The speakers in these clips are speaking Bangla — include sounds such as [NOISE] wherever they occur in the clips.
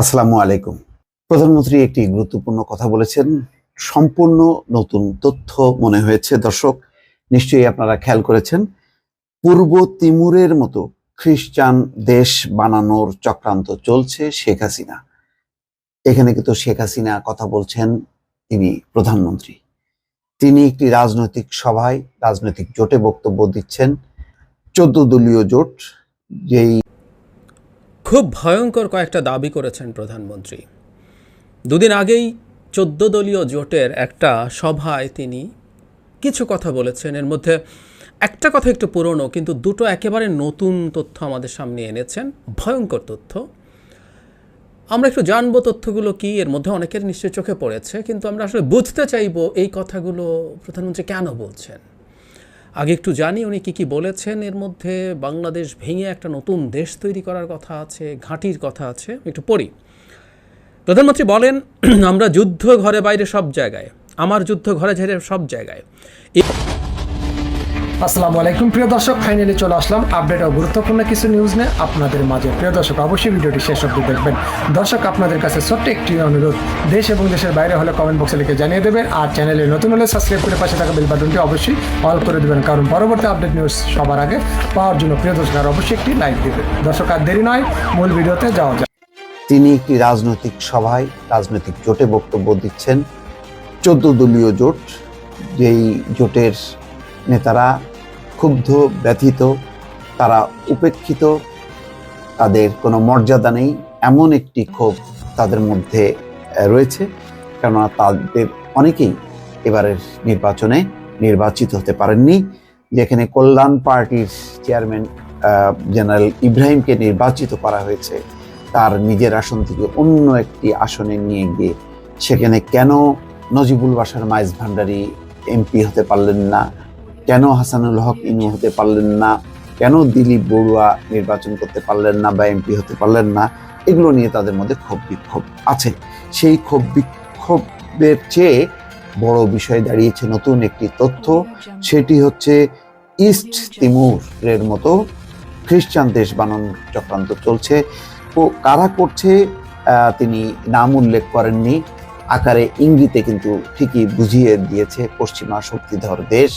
আসসালামু আলাইকুম। প্রধানমন্ত্রী একটি গুরুত্বপূর্ণ কথা বলেছেন। সম্পূর্ণ নতুন তথ্য মনে হয়েছে। দর্শক, নিশ্চয়ই আপনারা খেয়াল করেছেন, পূর্ব তিমুরের মতো খ্রিস্টান দেশ বানানোর চক্রান্ত চলছে শেখ হাসিনা। এখানে কিন্তু শেখ হাসিনা কথা বলছেন তিনি প্রধানমন্ত্রী। তিনি একটি রাজনৈতিক সভায় রাজনৈতিক জোটে বক্তব্য দিচ্ছেন। চোদ্দ দলীয় জোট, যেই খুব ভয়ঙ্কর কয়েকটা দাবি করেছেন প্রধানমন্ত্রী। দুদিন আগেই চোদ্দ দলীয় জোটের একটা সভায় তিনি কিছু কথা বলেছেন। এর মধ্যে একটা কথা একটু পুরনো, কিন্তু দুটো একেবারে নতুন তথ্য আমাদের সামনে এনেছেন। ভয়ঙ্কর তথ্য। আমরা একটু জানব তথ্যগুলো কি, এর মধ্যে অনেকের নিশ্চয়ই চোখে পড়েছে, কিন্তু আমরা আসলে বুঝতে চাইব এই কথাগুলো প্রধানমন্ত্রী কেন বলছেন? আগে একটু জানি উনি কী কী বলেছেন। এর মধ্যে বাংলাদেশ ভেঙে একটা নতুন দেশ তৈরি করার কথা আছে, ঘাঁটির কথা আছে, একটু পড়ি। প্রধানমন্ত্রী বলেন, আমরা যুদ্ধ ঘরে বাইরে সব জায়গায়, আমার যুদ্ধ ঘরে ঝেড়ে সব জায়গায়। আসসালামু আলাইকুম, প্রিয় দর্শক। ফাইনালি চলে আসলাম আপডেট ও গুরুত্বপূর্ণ কিছু নিউজ নিয়ে আপনাদের মাঝে। প্রিয় দর্শক, অবশ্যই ভিডিওটি শেষ অবধি দেখবেন। দর্শক, আপনাদের কাছে ছোট্ট একটি অনুরোধ। দেশ এবং দেশের বাইরে হলে কমেন্ট বক্সে লিখে জানিয়ে দেবেন আর চ্যানেলে নতুন হলে সাবস্ক্রাইব করে পাশে থাকা বেল বাটনটি অবশ্যই অল করে দেবেন, কারণ পরবর্তী আপডেট নিউজ সবার আগে পাওয়ার জন্য প্রিয় দর্শক আর অবশ্যই একটি লাইক দেবেন। দর্শক, আর দেরি নয়, মূল ভিডিওতে যাওয়া যাক। তিনি একটি রাজনৈতিক সভায় রাজনৈতিক জোটে বক্তব্য দিচ্ছেন। চোদ্দ দলীয় জোট, যেই জোটের নেতারা ক্ষুব্ধ, ব্যথিত, তারা উপেক্ষিত, তাদের কোনো মর্যাদা নেই, এমন একটি ক্ষোভ তাদের মধ্যে রয়েছে। কেননা তাদের অনেকেই এবারের নির্বাচনে নির্বাচিত হতে পারেননি। যেখানে কল্যাণ পার্টির চেয়ারম্যান জেনারেল ইব্রাহিমকে নির্বাচিত করা হয়েছে, তার নিজের আসন থেকে অন্য একটি আসনে নিয়ে গিয়ে সেখানে কেন নজিবুল বাসার মাইজ ভান্ডারি এমপি হতে পারলেন না কেন হাসানুল হক ইনু হতে পারলেন না? কেন দিলীপ বড়ুয়া নির্বাচন করতে পারলেন না বা এমপি হতে পারলেন না? এগুলো নিয়ে তাদের মধ্যে ক্ষোভ বিক্ষোভ আছে। সেই ক্ষোভ বিক্ষোভের চেয়ে বড় বিষয় দাঁড়িয়েছে নতুন একটি তথ্য। সেটি হচ্ছে ইস্ট তিমুরের মতো খ্রিস্টান দেশ বানানোর চক্রান্ত চলছে। ও কারা করছে তিনি নাম উল্লেখ করেননি। আকারে ইঙ্গিতে কিন্তু ঠিকই বুঝিয়ে দিয়েছে পশ্চিমা শক্তিধর দেশ।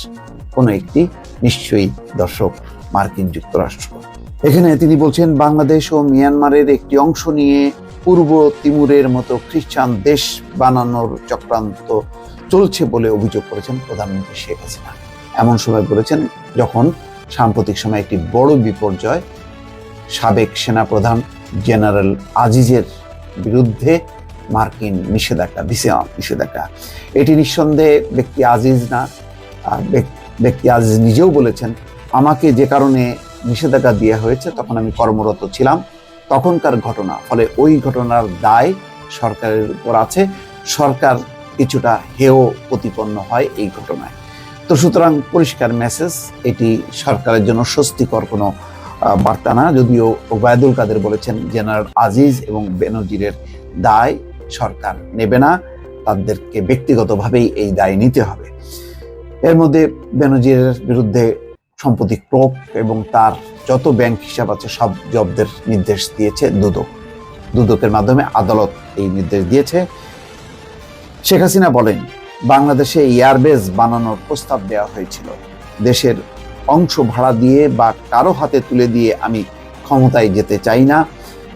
কোনো একটি নিশ্চয়ই দর্শক মার্কিন যুক্তরাষ্ট্র। এখানে তিনি বলছেন, বাংলাদেশ ও মিয়ানমারের একটি অংশ নিয়ে পূর্ব তিমুরের মতো খ্রিস্টান দেশ বানানোর চক্রান্ত চলছে বলে অভিযোগ করেছেন প্রধানমন্ত্রী শেখ হাসিনা। এমন সময় বলেছেন, যখন সাম্প্রতিক সময় একটি বড় বিপর্যয় সাবেক সেনাপ্রধান জেনারেল আজিজের বিরুদ্ধে মার্কিন নিষেধাজ্ঞা, দিছে, নিষেধাজ্ঞা, এটি নিঃসন্দেহে ব্যক্তি আজিজ না, আর ব্যক- ব্যক্তি আজিজ নিজেও বলেছেন, আমাকে যে কারণে নিষেধাজ্ঞা দেওয়া হয়েছে, তখন আমি কর্মরত ছিলাম। তখনকার ঘটনা, ফলে ওই ঘটনার দায় সরকারের উপর আছে। সরকার কিছুটা হেয় প্রতিপন্ন হয় এই ঘটনায়। তো সুতরাং পরিষ্কার মেসেজ, এটি সরকারের জন্য স্বস্তিকর কোনো বার্তা না। যদিও ওবায়দুল কাদের বলেছেন, জেনারেল আজিজ এবং বেনজিরের দায় সরকার নেবে না। তাদেরকে ব্যক্তিগতভাবেই এই দায় নিতে হবে। এর মধ্যে বেনজিরের বিরুদ্ধে সম্প্রতি ক্রোপ এবং তার যত ব্যাংক হিসাব আছে, সব জব্দের নির্দেশ দিয়েছে দুদক। দুদকের মাধ্যমে আদালত এই নির্দেশ দিয়েছে। শেখ হাসিনা বলেন, বাংলাদেশে এয়ারবেস বানানোর প্রস্তাব দেওয়া হয়েছিল। দেশের অংশ ভাড়া দিয়ে বা কারও হাতে তুলে দিয়ে আমি ক্ষমতায় যেতে চাই না।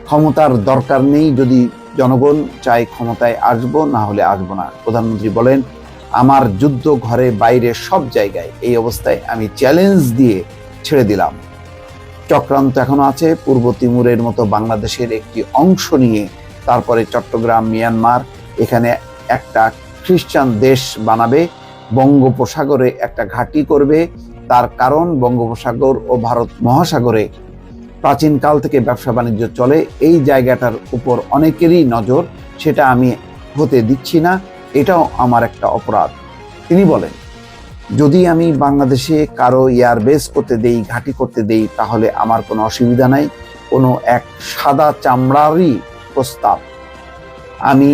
ক্ষমতার দরকার নেই, যদি জনগণ চায় ক্ষমতায় আসব, না হলে আসব না। প্রধানমন্ত্রী বলেন আমার যুদ্ধ ঘরে বাইরে সব জায়গায় এই অবস্থায় আমি চ্যালেঞ্জ দিয়ে ছেড়ে দিলাম। চক্রান্ত এখনও আছে। পূর্ব তিমুরের মতো বাংলাদেশের একটি অংশ নিয়ে, তারপরে চট্টগ্রাম, মিয়ানমার, এখানে একটা খ্রিস্টান দেশ বানাবে, বঙ্গোপসাগরে একটা ঘাঁটি করবে। তার কারণ বঙ্গোপসাগর ও ভারত মহাসাগরে। প্রাচীনকাল থেকে ব্যবসা বাণিজ্য চলে। এই জায়গাটার উপর অনেকেরই নজর। সেটা আমি হতে দিচ্ছি না। এটাও আমার একটা অপরাধ। তিনি বলেন, যদি আমি বাংলাদেশে কারও এয়ারবেস করতে দেই, ঘাঁটি করতে দেই, তাহলে আমার কোনো অসুবিধা নাই, কোনো এক সাদা চামড়ারই প্রস্তাব। আমি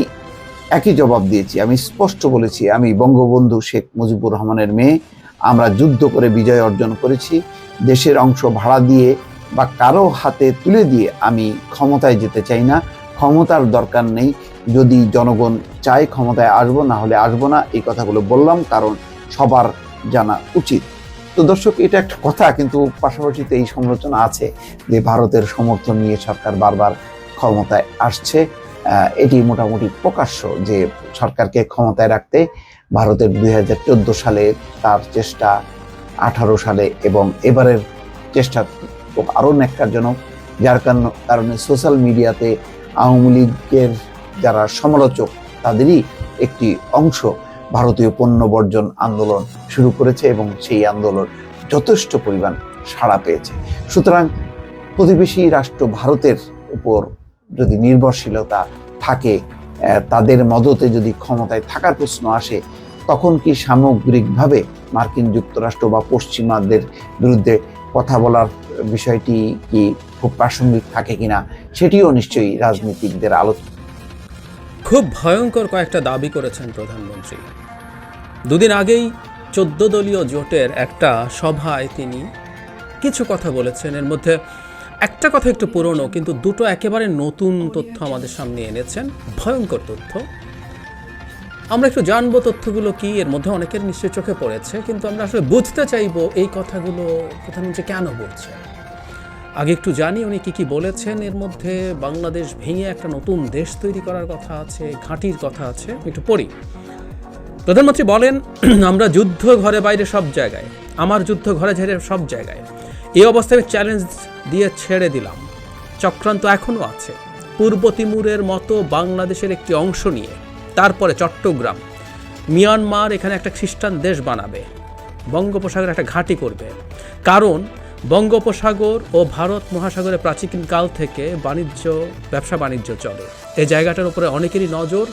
একই জবাব দিয়েছি, আমি স্পষ্ট বলেছি, আমি বঙ্গবন্ধু শেখ মুজিবুর রহমানের মেয়ে, আমরা যুদ্ধ করে বিজয় অর্জন করেছি, দেশের অংশ ভাড়া দিয়ে বা কারও হাতে তুলে দিয়ে আমি ক্ষমতায় যেতে চাই না, ক্ষমতার দরকার নেই যদি জনগণ চায় ক্ষমতায় আসব না হলে আসব না। এই কথাগুলো বললাম কারণ সবার জানা উচিত। তো দর্শক, এটা একটা কথা, কিন্তু পাশাপাশি তো এই সমালোচনা আছে যে ভারতের সমর্থন নিয়ে সরকার বারবার ক্ষমতায় আসছে। এটি মোটামুটি প্রকাশ্য যে সরকারকে ক্ষমতায় রাখতে ভারতের দু হাজার চোদ্দ সালে তার চেষ্টা, আঠারো সালে এবং এবারের চেষ্টা আরও ন্যাক্কারজনক। যার কারণ- কারণে সোশ্যাল মিডিয়াতে আওয়ামী লীগের যারা সমালোচক, তাদেরই একটি অংশ ভারতীয় পণ্য বর্জন আন্দোলন শুরু করেছে এবং সেই আন্দোলন যথেষ্ট পরিমাণ সাড়া পেয়েছে। সুতরাং প্রতিবেশী রাষ্ট্র ভারতের উপর যদি নির্ভরশীলতা থাকে তাদের মদতে যদি ক্ষমতায় থাকার প্রশ্ন আসে, তখন কি সামগ্রিকভাবে মার্কিন যুক্তরাষ্ট্র বা পশ্চিমাদের বিরুদ্ধে কথা বলার বিষয়টি কি খুব প্রাসঙ্গিক থাকে কিনা, সেটিও নিশ্চয়ই রাজনীতিকদের আলোচনা। খুব ভয়ঙ্কর কয়েকটা দাবি করেছেন প্রধানমন্ত্রী। দুদিন আগেই চোদ্দ দলীয় জোটের একটা সভায় তিনি কিছু কথা বলেছেন। এর মধ্যে একটা কথা একটু পুরনো, কিন্তু দুটো একেবারে নতুন তথ্য আমাদের সামনে এনেছেন। ভয়ঙ্কর তথ্য। আমরা একটু জানব তথ্যগুলো কি, এর মধ্যে অনেকের নিশ্চয়ই চোখে পড়েছে, কিন্তু আমরা আসলে বুঝতে চাইব এই কথাগুলো প্রধানমন্ত্রী কেন বলছেন? আগে একটু জানি উনি কি কি বলেছেন। এর মধ্যে বাংলাদেশ ভেঙে একটা নতুন দেশ তৈরি করার কথা আছে, ঘাঁটির কথা আছে, একটু পড়ি। প্রধানমন্ত্রী বলেন, [CLEARS THROAT] আমরা যুদ্ধ ঘরে বাইরে সব জায়গায়, আমার যুদ্ধ ঘরে ঝেড়ে সব জায়গায়। এই অবস্থায় চ্যালেঞ্জ দিয়ে ছেড়ে দিলাম। চক্রান্ত এখনও আছে। পূর্ব তিমুরের মতো বাংলাদেশের একটি অংশ নিয়ে, তারপরে চট্টগ্রাম। মিয়ানমার এখানে একটা খ্রিস্টান দেশ বানাবে, বঙ্গোপসাগরে একটা ঘাঁটি করবে। কারণ বঙ্গোপসাগর ও ভারত মহাসাগরে প্রাচীন কাল থেকে বাণিজ্য, ব্যবসা বাণিজ্য চলে। এই জায়গাটার উপরে অনেকেরই নজর।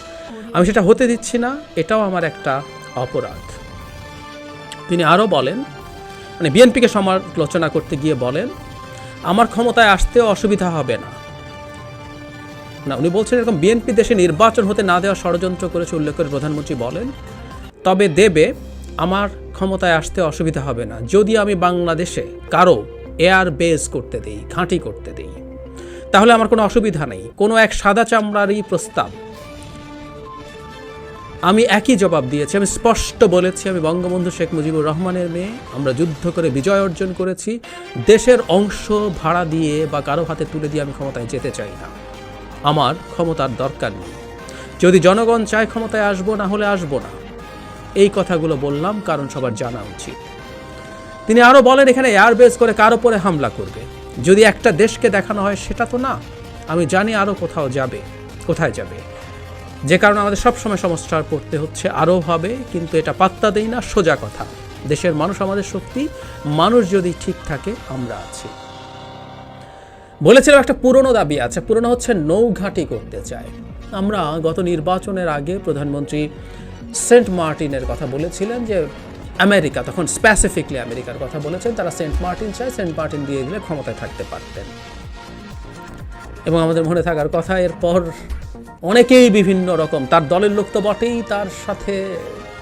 আমি সেটা হতে দিচ্ছি না, এটাও আমার একটা অপরাধ। তিনি আরও বলেন মানে বিএনপিকে সমালোচনা করতে গিয়ে বলেন, আমার ক্ষমতায় আসতেও অসুবিধা হবে না। না, উনি বলছেন এরকম বিএনপি দেশে নির্বাচন হতে না দেওয়া ষড়যন্ত্র করেছে, উল্লেখ করে প্রধানমন্ত্রী বলেন, তবে দেবে আমার ক্ষমতায় আসতে অসুবিধা হবে না। যদি আমি বাংলাদেশে কারও এয়ার বেস করতে দেই, ঘাঁটি করতে দেই, তাহলে আমার কোনো অসুবিধা নেই। কোনো এক সাদা চামড়ারই প্রস্তাব। আমি একই জবাব দিয়েছি, আমি স্পষ্ট বলেছি, আমি বঙ্গবন্ধু শেখ মুজিবুর রহমানের মেয়ে। আমরা যুদ্ধ করে বিজয় অর্জন করেছি। দেশের অংশ ভাড়া দিয়ে বা কারও হাতে তুলে দিয়ে আমি ক্ষমতায় যেতে চাই না। আমার ক্ষমতার দরকার নেই। যদি জনগণ চায় ক্ষমতায় আসব, না হলে আসব না। এই কথাগুলো বললাম, কারণ সবার জানা উচিত। তিনি আরও বলেন, এখানে এয়ারবেস করে কার ওপরে হামলা করবে? যদি একটা দেশকে দেখানো হয়, সেটা তো না। আমি জানি আরও কোথাও যাবে, কোথায় যাবে। যে কারণে আমাদের সবসময় সমস্যার পড়তে হচ্ছে আরও হবে কিন্তু এটা পাত্তা দেই না, সোজা কথা। দেশের মানুষ আমাদের শক্তি, মানুষ যদি ঠিক থাকে, আমরা আছি। বলেছিলাম একটা পুরনো দাবি আছে, পুরনো হচ্ছে নৌঘাটি করতে চায়। আমরা গত নির্বাচনের আগে প্রধানমন্ত্রী সেন্ট মার্টিনের কথা বলেছিলেন যে আমেরিকা, তখন স্পেসিফিকলি আমেরিকার কথা বলেছেন, তারা সেন্ট মার্টিন চায়, সেন্ট মার্টিন দিয়ে দিলে ক্ষমতায় থাকতে পারতেন। এবং আমাদের মনে থাকার কথা, এরপর অনেকেই বিভিন্ন রকম, তার দলের লোক তো বটেই, তার সাথে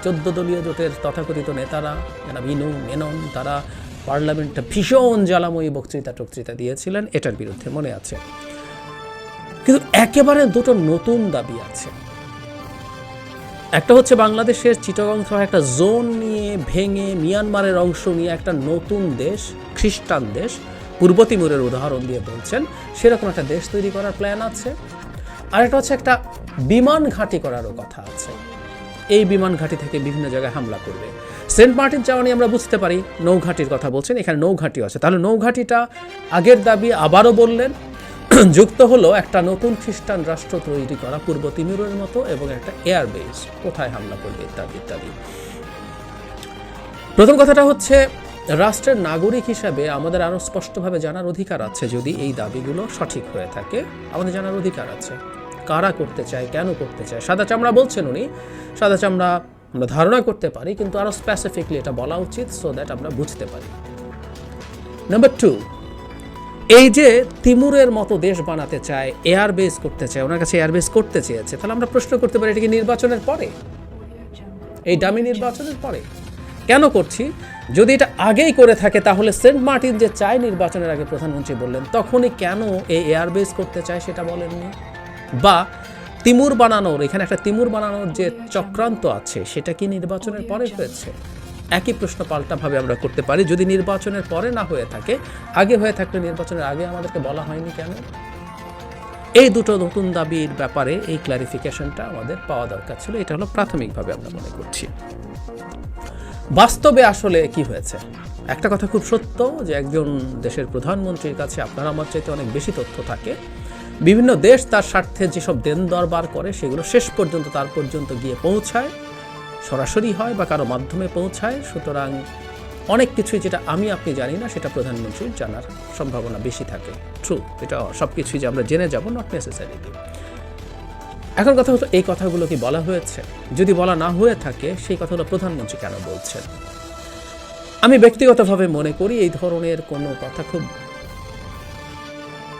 চোদ্দ দলীয় জোটের তথাকথিত নেতারা যারা মিনু মেনন, তারা পার্লামেন্টে ভীষণ জ্বালাময়ী বক্তৃতা টক্তৃতা দিয়েছিলেন, এটার বিরুদ্ধে মনে আছে। কিন্তু একেবারে দুটো নতুন দাবি আছে। একটা হচ্ছে বাংলাদেশের চিটগং সহ একটা জোন নিয়ে ভেঙে মিয়ানমারের অংশ নিয়ে একটা নতুন দেশ, খ্রিস্টান দেশ, পূর্ব তিমুরের উদাহরণ দিয়ে বলছেন, সেরকম একটা দেশ তৈরি করার প্ল্যান আছে। আর একটা হচ্ছে একটা বিমান ঘাঁটি করারও কথা আছে। এই বিমান ঘাঁটি থেকে বিভিন্ন জায়গায় হামলা করবে। সেন্ট মার্টিন চাওয়ানি আমরা বুঝতে পারি, নৌঘাটির কথা বলছেন, এখানে নৌঘাটিও আছে। তাহলে নৌঘাটিটা আগের দাবি আবারও বললেন [CLEARS THROAT] যুক্ত হলো একটা নতুন খ্রিস্টান রাষ্ট্র তৈরি করা পূর্ব তিমুরের মতো এবং একটা এয়ারবেস, কোথায় হামলা করবে ইত্যাদি ইত্যাদি। প্রথম কথাটা হচ্ছে, রাষ্ট্রের নাগরিক হিসাবে আমাদের আরও স্পষ্টভাবে জানার অধিকার আছে যদি এই দাবিগুলো সঠিক হয়ে থাকে। আমাদের জানার অধিকার আছে। কারা করতে চায়, কেন করতে চায়? সাদা চামড়া বলছেন উনি। সাদা চামড়া আমরা ধারণা করতে পারি, কিন্তু আরও স্পেসিফিকলি এটা বলা উচিত সো দ্যাট আমরা বুঝতে পারি। নাম্বার টু এই যে তিমুরের মতো দেশ বানাতে চায় এয়ার বেস করতে চায়, ওনার কাছে এয়ার বেস করতে চেয়েছে, তাহলে আমরা প্রশ্ন করতে পারি, এটা কি নির্বাচনের পরে? এই ডামি নির্বাচনের পরে। কেন করছি? যদি এটা আগেই করে থাকে, তাহলে সেন্ট মার্টিন যে চায় নির্বাচনের আগে প্রধানমন্ত্রী বললেন, তখনই কেন এই এয়ারবেস করতে চায় সেটা বলেননি? বা তিমুর বানানোর, এখানে একটা তিমুর বানানোর যে চক্রান্ত আছে, সেটা কি নির্বাচনের পরে হয়েছে? একই প্রশ্ন পাল্টাভাবে আমরা করতে পারি। যদি নির্বাচনের পরে না হয়ে থাকে, আগে হয়ে থাকলে নির্বাচনের আগে আমাদেরকে বলা হয়নি কেন? এই দুটো নতুন দাবির ব্যাপারে এই ক্লারিফিকেশনটা আমাদের পাওয়া দরকার ছিল। এটা হলো প্রাথমিকভাবে আমরা মনে করছি। বাস্তবে আসলে কি হয়েছে? একটা কথা খুব সত্য যে একজন দেশের প্রধানমন্ত্রীর কাছে আপনার আমার চাইতে অনেক বেশি তথ্য থাকে। বিভিন্ন দেশ তার স্বার্থে যেসব দেন দরবার করে, সেগুলো শেষ পর্যন্ত, তার পর্যন্ত গিয়ে পৌঁছায়। সরাসরি হয় বা কারও মাধ্যমে পৌঁছায়, সুতরাং অনেক কিছুই যেটা আমি, আপনি জানি না, সেটা প্রধানমন্ত্রীর জানার সম্ভাবনা বেশি থাকে। ট্রু এটা সব কিছুই যে আমরা জেনে যাব নট নেসেসারিলি এখন কথা হলো, এই কথাগুলো কি বলা হয়েছে? যদি বলা না হয়ে থাকে, সেই কথাগুলো প্রধানমন্ত্রী কেন বলছেন? আমি ব্যক্তিগতভাবে মনে করি এই ধরনের কোনো কথা খুব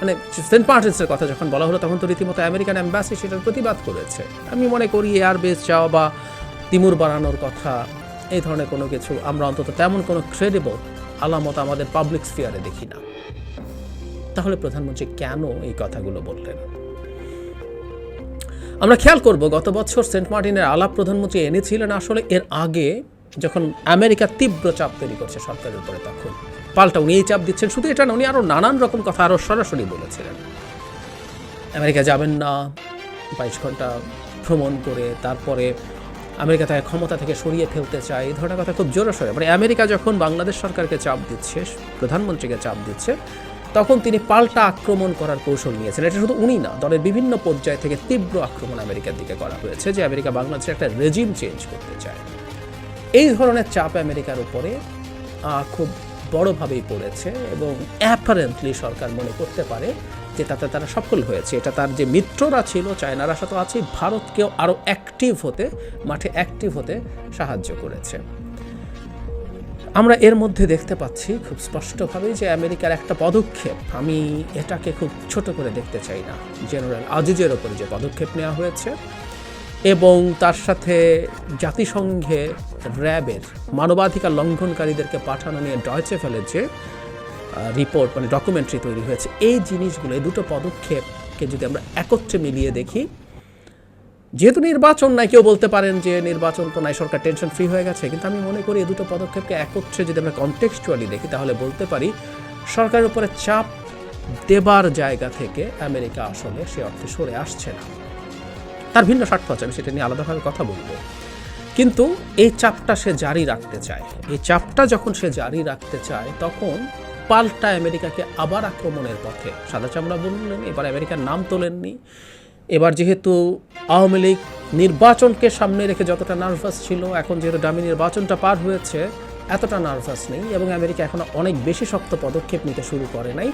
মানে সেন্ট মার্টিন্সের কথা যখন বলা হলো, তখন তো রীতিমতো আমেরিকান অ্যাম্বাসি সেটার প্রতিবাদ করেছে। আমি মনে করি এয়ারবেস যাওয়া বা তিমুর বানানোর কথা, এই ধরনের কোনো কিছু আমরা অন্তত তেমন কোনো ক্রেডিবল আলামত আমাদের পাবলিক স্ফিয়ারে দেখি না। তাহলে প্রধানমন্ত্রী কেন এই কথাগুলো বললেন? আমরা খেয়াল করব, গত বছর সেন্ট মার্টিনের আলাপ প্রধানমন্ত্রী এনেছিলেন আসলে এর আগে, যখন আমেরিকা তীব্র চাপ তৈরি করছে সরকারের উপরে তখন। পাল্টা উনি এই চাপ দিচ্ছেন, শুধু এটা না, উনি আরও নানান রকম কথা আরও সরাসরি বলেছিলেন। আমেরিকা যাবেন না, বাইশ ঘণ্টা ভ্রমণ করে, তারপরে আমেরিকা তাকে ক্ষমতা থেকে সরিয়ে ফেলতে চায়। এই ধরনের কথা খুব জোরে সরে। মানে আমেরিকা যখন বাংলাদেশ সরকারকে চাপ দিচ্ছে, প্রধানমন্ত্রীকে চাপ দিচ্ছে, তখন তিনি পাল্টা আক্রমণ করার কৌশল নিয়েছেন। এটা শুধু উনি না, দলের বিভিন্ন পর্যায় থেকে তীব্র আক্রমণ আমেরিকার দিকে করা হয়েছে, যে আমেরিকা বাংলাদেশে একটা রেজিম চেঞ্জ করতে চায়। এই ধরনের চাপ আমেরিকার উপরে খুব বড়ভাবেই পড়েছে এবং অ্যাপারেন্টলি সরকার মনে করতে পারে যে তাতে তারা সফল হয়েছে। এটা তার যে মিত্ররা ছিল, চায়নারা সাথে আছে ভারতকেও আরও অ্যাক্টিভ হতে, মাঠে অ্যাক্টিভ হতে সাহায্য করেছে। আমরা এর মধ্যে দেখতে পাচ্ছি খুব স্পষ্টভাবেই যে আমেরিকার একটা পদক্ষেপ। আমি এটাকে খুব ছোট করে দেখতে চাই না। জেনারেল আজিজের ওপরে যে পদক্ষেপ নেওয়া হয়েছে এবং তার সাথে জাতিসংঘে র্যাবের মানবাধিকার লঙ্ঘনকারীদেরকে পাঠানো নিয়ে ডয়চে ফেলে যে রিপোর্ট মানে ডকুমেন্টারি তৈরি হয়েছে। এই জিনিসগুলো, এই দুটো পদক্ষেপকে যদি আমরা একত্রে মিলিয়ে দেখি, যেহেতু নির্বাচন নাই, কেউ বলতে পারেন যে নির্বাচন তো নাই, সরকার টেনশন ফ্রি হয়ে গেছে, কিন্তু আমি মনে করি এই দুটো পদক্ষেপকে একত্রে যদি আমরা কনটেক্সচুয়ালি দেখি, তাহলে বলতে পারি সরকারের উপরে চাপ দেবার জায়গা থেকে আমেরিকা আসলে সে অর্থে সরে আসছে না। তার ভিন্ন স্বার্থ আছে, আমি সেটা নিয়ে আলাদাভাবে কথা বলব। কিন্তু এই চাপটা সে জারি রাখতে চায়। এই চাপটা যখন সে জারি রাখতে চায়, তখন পাল্টা আমেরিকাকে আবার আক্রমণের পথে সাদা চামড়া বললেন এবার আমেরিকার নাম তোলেননি। এবার যেহেতু আওয়ামী লীগ নির্বাচনকে সামনে রেখে যতটা নার্ভাস ছিল, এখন যেহেতু ডামি নির্বাচনটা পার হয়েছে, এতটা নার্ভাস নেই এবং আমেরিকা এখনও অনেক বেশি শক্ত পদক্ষেপ নিতে শুরু করে নাই।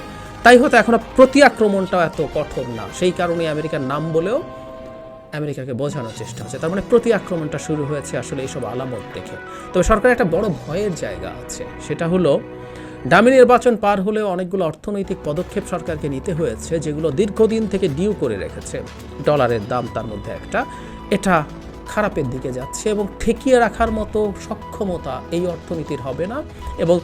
তাই হয়তো এখনও প্রতি আক্রমণটাও এত কঠোর না। সেই কারণে আমেরিকার নাম বলেও আমেরিকাকে বোঝানোর চেষ্টা হচ্ছে তার মানে প্রতি আক্রমণটা শুরু হয়েছে আসলে এইসব আলামত দেখে। তবে সরকারের একটা বড় ভয়ের জায়গা আছে, সেটা হলো ডামি নির্বাচন পার হলে অনেকগুলো অর্থনৈতিক পদক্ষেপ সরকারকে নিতে হয়েছে, যেগুলো দীর্ঘদিন থেকে ডিউ করে রেখেছে। ডলারের দাম তার মধ্যে একটা। এটা খারাপের দিকে যাচ্ছে এবং ঠেকিয়ে রাখার মতো সক্ষমতা এই অর্থনীতির হবে না এবং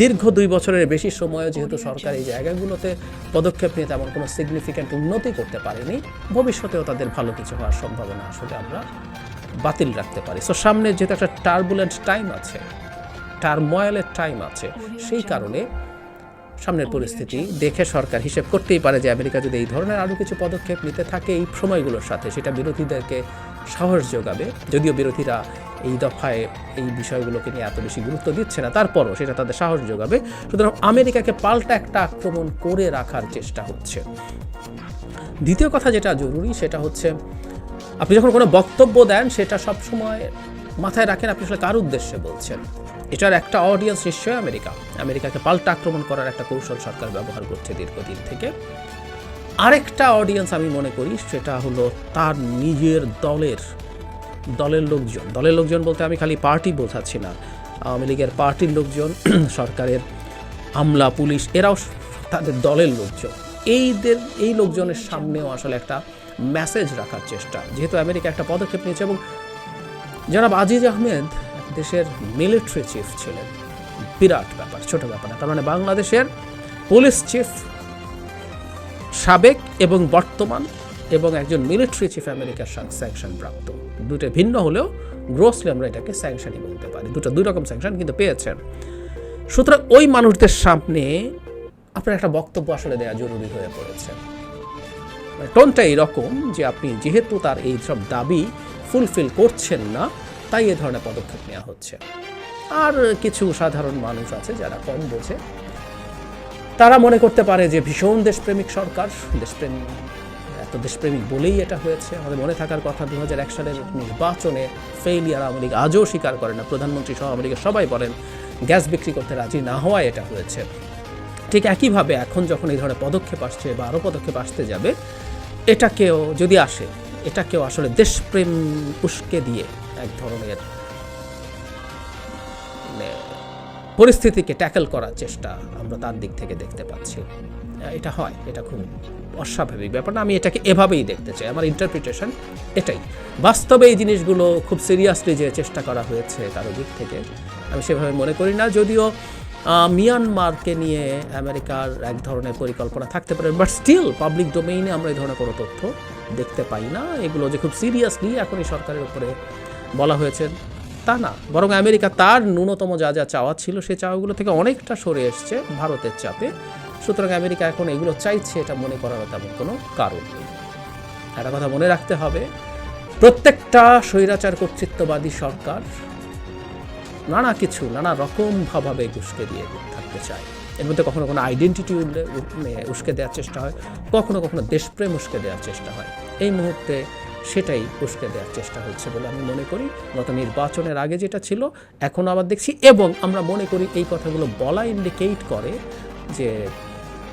দীর্ঘ দুই বছরের বেশি সময়ে যেহেতু সরকার এই জায়গাগুলোতে পদক্ষেপ নিয়ে তেমন কোনো সিগনিফিক্যান্ট উন্নতি করতে পারেনি, ভবিষ্যতেও তাদের ভালো কিছু হওয়ার সম্ভাবনা আসলে আমরা বাতিল রাখতে পারি। সো সামনে যেহেতু একটা টার্বুলেন্ট টাইম আছে টার্ময়েলের টাইম আছে। সেই কারণে সামনের পরিস্থিতি দেখে সরকার হিসেব করতেই পারে যে আমেরিকা যদি এই ধরনের আরও কিছু পদক্ষেপ নিতে থাকে, এই সময়গুলোর সাথে সেটা বিরোধীদেরকে সাহস যোগাবে। যদিও বিরোধীরা এই দফায় এই বিষয়গুলোকে নিয়ে এত বেশি গুরুত্ব দিচ্ছে না, তারপরও সেটা তাদের সাহস যোগাবে। সুতরাং আমেরিকাকে পাল্টা একটা আক্রমণ করে রাখার চেষ্টা হচ্ছে। দ্বিতীয় কথা যেটা জরুরি সেটা হচ্ছে, আপনি যখন কোনো বক্তব্য দেন সেটা সবসময় মাথায় রাখেন আপনি আসলে কার উদ্দেশ্যে বলছেন। এটার একটা অডিয়েন্স নিশ্চয়ই আমেরিকা। আমেরিকাকে পাল্টা আক্রমণ করার একটা কৌশল সরকার ব্যবহার করছে দীর্ঘদিন থেকে। আরেকটা অডিয়েন্স আমি মনে করি, সেটা হলো তার নিজের দলের দলের লোকজন। দলের লোকজন বলতে আমি খালি পার্টি বোঝাচ্ছি না। আওয়ামী লীগের পার্টির লোকজন, [CLEARS THROAT] সরকারের আমলা, পুলিশ, এরাও তাদের দলের লোকজন। এইদের, এই লোকজনের সামনেও আসলে একটা মেসেজ রাখার চেষ্টা। যেহেতু আমেরিকা একটা পদক্ষেপ নিয়েছে এবং জনাব আজিজ আহমেদ দেশের মিলিটারি চিফ ছিলেন। বিরাট ব্যাপার, ছোট ব্যাপার না। তার মানে বাংলাদেশের পুলিশ চিফ সাবেক এবং বর্তমান এবং একজন মিলিটারি চিফ আমেরিকার স্যাংশন প্রাপ্ত। দুটো ভিন্ন হলেও গ্রোসলি আমরা এটাকে স্যাংশনই বলতে পারি। দুটো, দুই রকম স্যাংশন কিন্তু পেয়েছেন। সুতরাং ওই মানুষদের সামনে আপনার একটা বক্তব্য আসলে দেওয়া জরুরি হয়ে পড়েছে। মানে টোনটা এরকম যে আপনি যেহেতু তার এই সব দাবি ফুলফিল করছেন না তাই এ ধরনের পদক্ষেপ নেওয়া হচ্ছে। আর কিছু সাধারণ মানুষ আছে যারা কম বোঝে। তারা মনে করতে পারে যে ভীষণ দেশপ্রেমিক সরকার, দেশপ্রেম এত দেশপ্রেমিক বলেই এটা হয়েছে। আমাদের মনে থাকার কথা দু হাজার এক সালের নির্বাচনে ফেইলিয়ার আওয়ামী লীগ আজও স্বীকার করে না। প্রধানমন্ত্রী সহ আওয়ামী লীগের সবাই বলেন, গ্যাস বিক্রি করতে রাজি না হওয়ায় এটা হয়েছে। ঠিক একইভাবে এখন যখন এই ধরনের পদক্ষেপ আসছে বা আরও পদক্ষেপ আসতে যাবে, এটাকেও যদি আসে, এটাকেও আসলে দেশপ্রেম উস্কে দিয়ে এক ধরনের মানে পরিস্থিতিকে ট্যাকেল করার চেষ্টা আমরা তার দিক থেকে দেখতে পাচ্ছি। এটা হয়, এটা খুব অস্বাভাবিক ব্যাপার না, আমি এটাকে এভাবেই দেখতে চাই। আমার ইন্টারপ্রিটেশন এটাই। বাস্তবে এই জিনিসগুলো খুব সিরিয়াসলি যে চেষ্টা করা হয়েছে কারও দিক থেকে, আমি সেভাবে মনে করি না। যদিও মিয়ানমারকে নিয়ে আমেরিকার এক ধরনের পরিকল্পনা থাকতে পারে বাট স্টিল পাবলিক ডোমেইনে আমরা এই ধরনের কোনো তথ্য দেখতে পাই না। এগুলো যে খুব সিরিয়াসলি এখনই সরকারের উপরে বলা হয়েছে, তা না, বরং আমেরিকা তার ন্যূনতম যা যা চাওয়া ছিল সেই চাওয়াগুলো থেকে অনেকটা সরে এসছে ভারতের চাপে। সুতরাং আমেরিকা এখন এগুলো চাইছে, এটা মনে করার তেমন কোনো কারণ নেই। একটা কথা মনে রাখতে হবে, প্রত্যেকটা স্বৈরাচার কর্তৃত্ববাদী সরকার নানা কিছু, নানা রকমভাবে উস্কে দিয়ে থাকতে চায়। এর মধ্যে কখনো কোনো আইডেন্টিটি উস্কে দেওয়ার চেষ্টা হয়, কখনো কখনো দেশপ্রেম উস্কে দেওয়ার চেষ্টা হয়। এই মুহূর্তে সেটাই উস্কে দেওয়ার চেষ্টা হচ্ছে বলে আমি মনে করি। গত নির্বাচনের আগে যেটা ছিল, এখন আবার দেখছি এবং আমরা মনে করি এই কথাগুলো বলা ইন্ডিকেট করে যে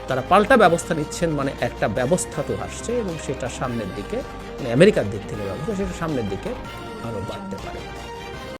তারা পাল্টা ব্যবস্থা নিচ্ছেন মানে একটা ব্যবস্থা তো আসছে এবং সেটা সামনের দিকে মানে আমেরিকার দিক থেকে ব্যবস্থা, সেটা সামনের দিকে আরও বাড়তে পারে।